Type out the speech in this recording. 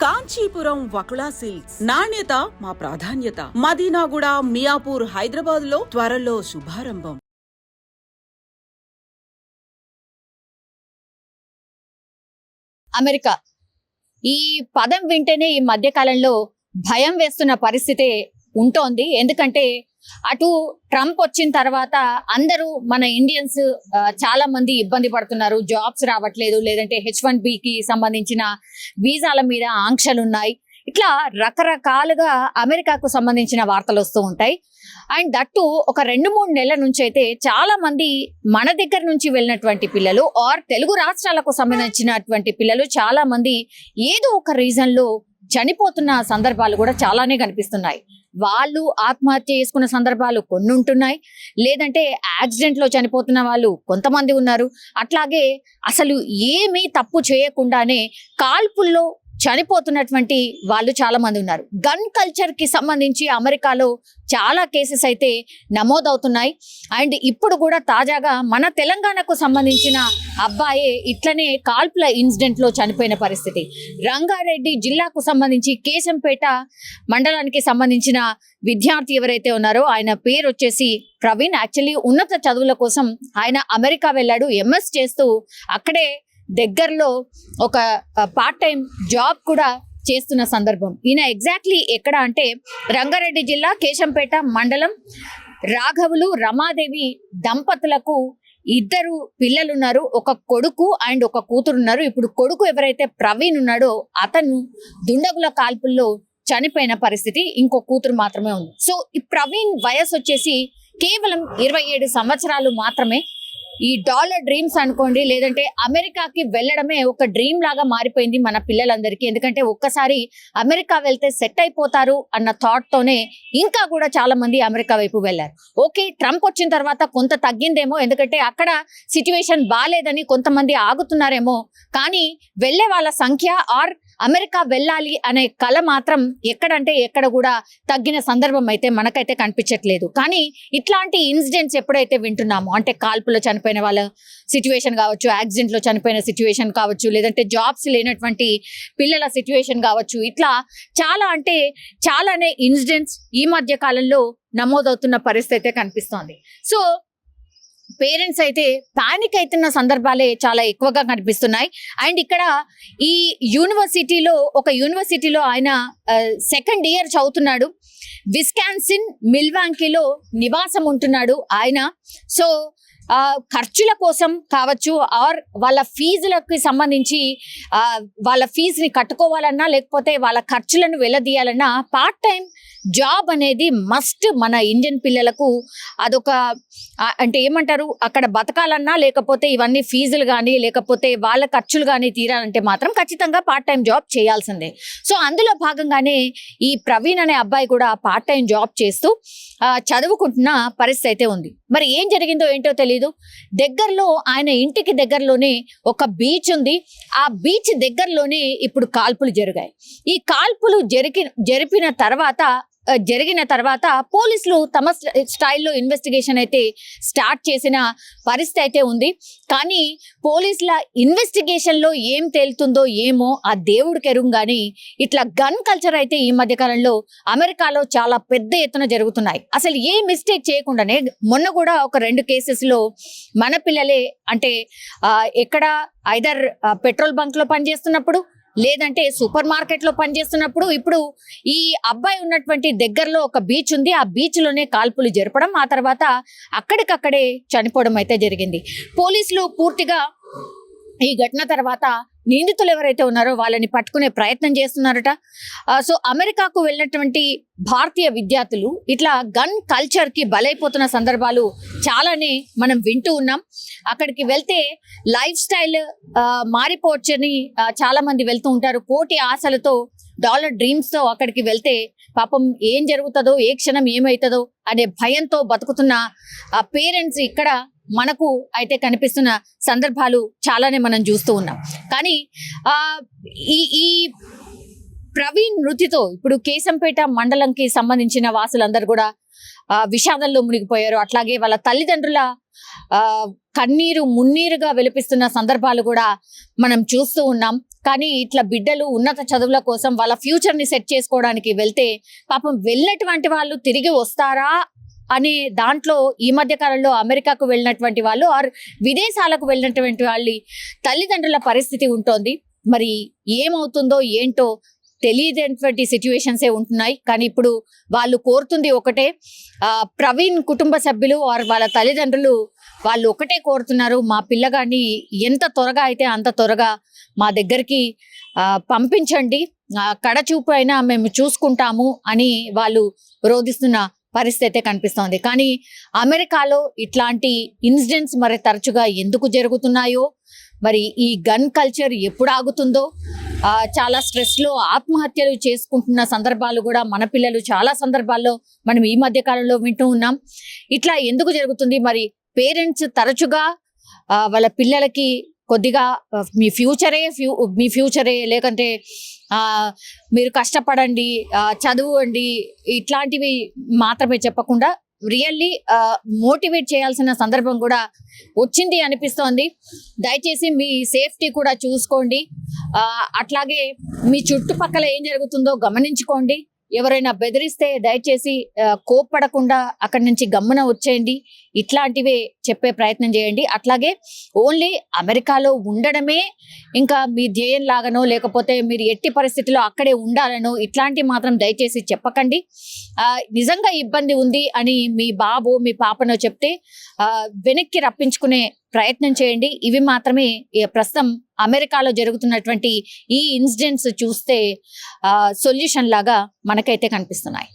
Kanchipuram Vakula silks. నాణ్యత మా ప్రాధాన్యత. మదీనాగూడ మియాపూర్ హైదరాబాద్లో త్వరలో శుభారంభం. అమెరికా. ఈ పదం వింటేనే ఈ మధ్య కాలంలో భయం వేస్తున్న పరిస్థితి ఉంటోంది. ఎందుకంటే అటు ట్రంప్ వచ్చిన తర్వాత అందరూ మన ఇండియన్స్ చాలా మంది ఇబ్బంది పడుతున్నారు. జాబ్స్ రావట్లేదు లేదంటే హెచ్ వన్కి సంబంధించిన వీసాల మీద ఆంక్షలు ఉన్నాయి ఇట్లా రకరకాలుగా అమెరికాకు సంబంధించిన వార్తలు వస్తూ ఉంటాయి. అండ్ దట్టు ఒక రెండు మూడు నెలల నుంచి అయితే చాలా మంది మన దగ్గర నుంచి వెళ్ళినటువంటి పిల్లలు ఆర్ తెలుగు రాష్ట్రాలకు సంబంధించినటువంటి పిల్లలు చాలా మంది ఏదో ఒక రీజన్లో చనిపోతున్న సందర్భాలు కూడా చాలానే కనిపిస్తున్నాయి. వాళ్ళు ఆత్మహత్య చేసుకున్న సందర్భాలు కొన్ని ఉంటున్నాయి లేదంటే యాక్సిడెంట్లో చనిపోతున్న వాళ్ళు కొంతమంది ఉన్నారు. అట్లాగే అసలు ఏమీ తప్పు చేయకుండానే కాల్పుల్లో చనిపోతున్నటువంటి వాళ్ళు చాలా మంది ఉన్నారు. గన్ కల్చర్కి సంబంధించి అమెరికాలో చాలా కేసెస్ అయితే నమోదవుతున్నాయి. అండ్ ఇప్పుడు కూడా తాజాగా మన తెలంగాణకు సంబంధించిన అబ్బాయే ఇట్లనే కాల్పుల ఇన్సిడెంట్లో చనిపోయిన పరిస్థితి. రంగారెడ్డి జిల్లాకు సంబంధించి కేశంపేట మండలానికి సంబంధించిన విద్యార్థి ఎవరైతే ఉన్నారో ఆయన పేరు వచ్చేసి ప్రవీణ్. యాక్చువల్లీ ఉన్నత చదువుల కోసం ఆయన అమెరికా వెళ్ళాడు ఎంఎస్ చేస్తూ అక్కడే దగ్గరలో ఒక పార్ట్ టైం జాబ్ కూడా చేస్తున్న సందర్భం. ఈయన ఎగ్జాక్ట్లీ ఎక్కడ అంటే రంగారెడ్డి జిల్లా కేశంపేట మండలం రాఘవులు రమాదేవి దంపతులకు ఇద్దరు పిల్లలు ఉన్నారు ఒక కొడుకు అండ్ ఒక కూతురు ఉన్నారు ఇప్పుడు కొడుకు ఎవరైతే ప్రవీణ్ ఉన్నాడో అతను దుండగుల కాల్పుల్లో చనిపోయిన పరిస్థితి. ఇంకో కూతురు మాత్రమే ఉంది. సో ఈ ప్రవీణ్ వయసు వచ్చేసి కేవలం ఇరవై ఏడు సంవత్సరాలు మాత్రమే. ఈ డాలర్ డ్రీమ్స్ అనుకోండి లేదంటే అమెరికాకి వెళ్ళడమే ఒక డ్రీమ్ లాగా మారిపోయింది మన పిల్లలందరికీ. ఎందుకంటే ఒక్కసారి అమెరికా వెళ్తే సెట్ అయిపోతారు అన్న థాట్ తోనే ఇంకా కూడా చాలా మంది అమెరికా వైపు వెళ్ళారు. ఓకే ట్రంప్ వచ్చిన తర్వాత కొంత తగ్గిందేమో ఎందుకంటే అక్కడ సిచ్యువేషన్ బాగాలేదని కొంతమంది ఆగుతున్నారేమో కానీ వెళ్ళే వాళ్ళ సంఖ్య ఆర్ అమెరికా వెళ్ళాలి అనే కళ మాత్రం ఎక్కడంటే ఎక్కడ కూడా తగ్గిన సందర్భం అయితే మనకైతే కనిపించట్లేదు. కానీ ఇట్లాంటి ఇన్సిడెంట్స్ ఎప్పుడైతే వింటున్నామో అంటే కాల్పులో చనిపోయిన వాళ్ళ సిచ్యువేషన్ కావచ్చు యాక్సిడెంట్లో చనిపోయిన సిచ్యువేషన్ కావచ్చు లేదంటే జాబ్స్ లేనటువంటి పిల్లల సిచ్యువేషన్ కావచ్చు ఇట్లా చాలా అంటే చాలానే ఇన్సిడెంట్స్ ఈ మధ్య కాలంలో నమోదవుతున్న పరిస్థితి అయితే కనిపిస్తోంది. సో పేరెంట్స్ అయితే పానిక్ అవుతున్న సందర్భాలే చాలా ఎక్కువగా కనిపిస్తున్నాయి. అండ్ ఇక్కడ ఈ యూనివర్సిటీలో ఒక యూనివర్సిటీలో ఆయన సెకండ్ ఇయర్ చదువుతున్నాడు. విస్కాన్సిన్ మిల్వాంకీలో నివాసం ఉంటున్నాడు ఆయన. సో ఖర్చుల కోసం కావచ్చు ఆర్ వాళ్ళ ఫీజులకి సంబంధించి వాళ్ళ ఫీజుని కట్టుకోవాలన్నా లేకపోతే వాళ్ళ ఖర్చులను వెళ్ళదీయాలన్నా పార్ట్ టైం జాబ్ అనేది మస్ట్ మన ఇండియన్ పిల్లలకు అదొక అంటే ఏమంటారు అక్కడ బతకాలన్నా లేకపోతే ఇవన్నీ ఫీజులు కానీ లేకపోతే వాళ్ళ ఖర్చులు కానీ తీరాలంటే మాత్రం ఖచ్చితంగా పార్ట్ టైం జాబ్ చేయాల్సిందే. సో అందులో భాగంగానే ఈ ప్రవీణ్ అనే అబ్బాయి కూడా పార్ట్ టైం జాబ్ చేస్తూ చదువుకుంటున్న పరిస్థితి అయితే ఉంది. మరి ఏం జరిగిందో ఏంటో తెలియదు తెలీదు. దగ్గరలో ఆయన ఇంటికి దగ్గరలోనే ఒక బీచ్ ఉంది. ఆ బీచ్ దగ్గరలోనే ఇప్పుడు కాల్పులు జరిగాయి. ఈ కాల్పులు జరిగి జరిపిన తర్వాత జరిగిన తర్వాత పోలీసులు తమ స్టైల్లో ఇన్వెస్టిగేషన్ అయితే స్టార్ట్ చేసిన పరిస్థితి అయితే ఉంది. కానీ పోలీసుల ఇన్వెస్టిగేషన్లో ఏం తేలుతుందో ఏమో ఆ దేవుడికి కెరుం కానీ ఇట్లా గన్ కల్చర్ అయితే ఈ మధ్య కాలంలో అమెరికాలో చాలా పెద్ద ఎత్తున జరుగుతున్నాయి. అసలు ఏ మిస్టేక్ చేయకుండానే మొన్న కూడా ఒక రెండు కేసెస్లో మన పిల్లలే అంటే ఎక్కడ ఐదర్ పెట్రోల్ బంక్లో పనిచేస్తున్నప్పుడు లేదంటే సూపర్ మార్కెట్లో పనిచేస్తున్నప్పుడు ఇప్పుడు ఈ అబ్బాయి ఉన్నటువంటి దగ్గరలో ఒక బీచ్ ఉంది. ఆ బీచ్లోనే కాల్పులు జరపడం ఆ తర్వాత అక్కడికక్కడే చనిపోవడం అయితే జరిగింది. పోలీసులు పూర్తిగా ఈ ఘటన తర్వాత నిందితులు ఎవరైతే ఉన్నారో వాళ్ళని పట్టుకునే ప్రయత్నం చేస్తున్నారట. సో అమెరికాకు వెళ్ళినటువంటి భారతీయ విద్యార్థులు ఇట్లా గన్ కల్చర్కి బలైపోతున్న సందర్భాలు చాలానే మనం వింటూ ఉన్నాం. అక్కడికి వెళ్తే లైఫ్ స్టైల్ మారిపోవచ్చని చాలామంది వెళ్తూ ఉంటారు. కోటి ఆశలతో డాలర్ డ్రీమ్స్తో అక్కడికి వెళ్తే పాపం ఏం జరుగుతుందో ఏ క్షణం ఏమవుతుందో అనే భయంతో బతుకుతున్న ఆ పేరెంట్స్ ఇక్కడ మనకు అయితే కనిపిస్తున్న సందర్భాలు చాలానే మనం చూస్తూ ఉన్నాం. కానీ ఈ ఈ ప్రవీణ్ మృతితో ఇప్పుడు కేశంపేట మండలంకి సంబంధించిన వాసులందరూ కూడా విషాదంలో మునిగిపోయారు. అట్లాగే వాళ్ళ తల్లిదండ్రుల కన్నీరు మున్నీరుగా వెలిపిస్తున్న సందర్భాలు కూడా మనం చూస్తూ ఉన్నాం. కానీ ఇట్లా బిడ్డలు ఉన్నత చదువుల కోసం వాళ్ళ ఫ్యూచర్ని సెట్ చేసుకోవడానికి వెళ్తే పాపం వెళ్ళినటువంటి వాళ్ళు తిరిగి వస్తారా? అనే దాంట్లో ఈ మధ్య కాలంలో అమెరికాకు వెళ్ళినటువంటి వాళ్ళు ఆర్ విదేశాలకు వెళ్ళినటువంటి వాళ్ళు తల్లిదండ్రుల పరిస్థితి ఉంటోంది. మరి ఏమవుతుందో ఏంటో తెలియనటువంటి సిచ్యువేషన్సే ఉంటున్నాయి. కానీ ఇప్పుడు వాళ్ళు కోరుతుంది ఒకటే. ప్రవీణ్ కుటుంబ సభ్యులు ఆర్ వాళ్ళ తల్లిదండ్రులు వాళ్ళు ఒకటే కోరుతున్నారు. మా పిల్లగాడిని ఎంత త్వరగా అయితే అంత త్వరగా మా దగ్గరికి పంపించండి. కడచూపు అయినా మేము చూసుకుంటాము అని వాళ్ళు రోధిస్తున్న పరిస్థితి అయితే కనిపిస్తోంది. కానీ అమెరికాలో ఇట్లాంటి ఇన్సిడెంట్స్ మరి తరచుగా ఎందుకు జరుగుతున్నాయో మరి ఈ గన్ కల్చర్ ఎప్పుడు ఆగుతుందో చాలా స్ట్రెస్లో ఆత్మహత్యలు చేసుకుంటున్న సందర్భాలు కూడా మన పిల్లలు చాలా సందర్భాల్లో మనం ఈ మధ్య కాలంలో వింటూ ఉన్నాం. ఇట్లా ఎందుకు జరుగుతుంది? మరి పేరెంట్స్ తరచుగా వాళ్ళ పిల్లలకి కొద్దిగా మీ ఫ్యూచరే ఫ్యూ మీ ఫ్యూచరే లేకంటే మీరు కష్టపడండి ఆ, చదువండి ఇట్లాంటివి మాత్రమే చెప్పకుండా రియల్లీ మోటివేట్ చేయాల్సిన సందర్భం కూడా వచ్చింది అనిపిస్తోంది. దయచేసి మీ సేఫ్టీ కూడా చూసుకోండి. అట్లాగే మీ చుట్టుపక్కల ఏం జరుగుతుందో గమనించుకోండి. ఎవరైనా బెదిరిస్తే దయచేసి కోప్పడకుండా అక్కడి నుంచి గమ్మున వచ్చేయండి. ఇట్లాంటివే చెప్పే ప్రయత్నం చేయండి. అట్లాగే ఓన్లీ అమెరికాలో ఉండడమే ఇంకా మీ ధ్యేయం లాగానో లేకపోతే మీరు ఎట్టి పరిస్థితిలో అక్కడే ఉండాలనో ఇట్లాంటివి మాత్రం దయచేసి చెప్పకండి. నిజంగా ఇబ్బంది ఉంది అని మీ బాబు మీ పాపనో చెప్తే వెనక్కి రప్పించుకునే ప్రయత్నం చేయండి. ఇవి మాత్రమే ప్రస్తుతం అమెరికాలో జరుగుతున్నటువంటి ఈ ఇన్సిడెంట్స్ చూస్తే సొల్యూషన్ లాగా మనకైతే కనిపిస్తున్నాయి.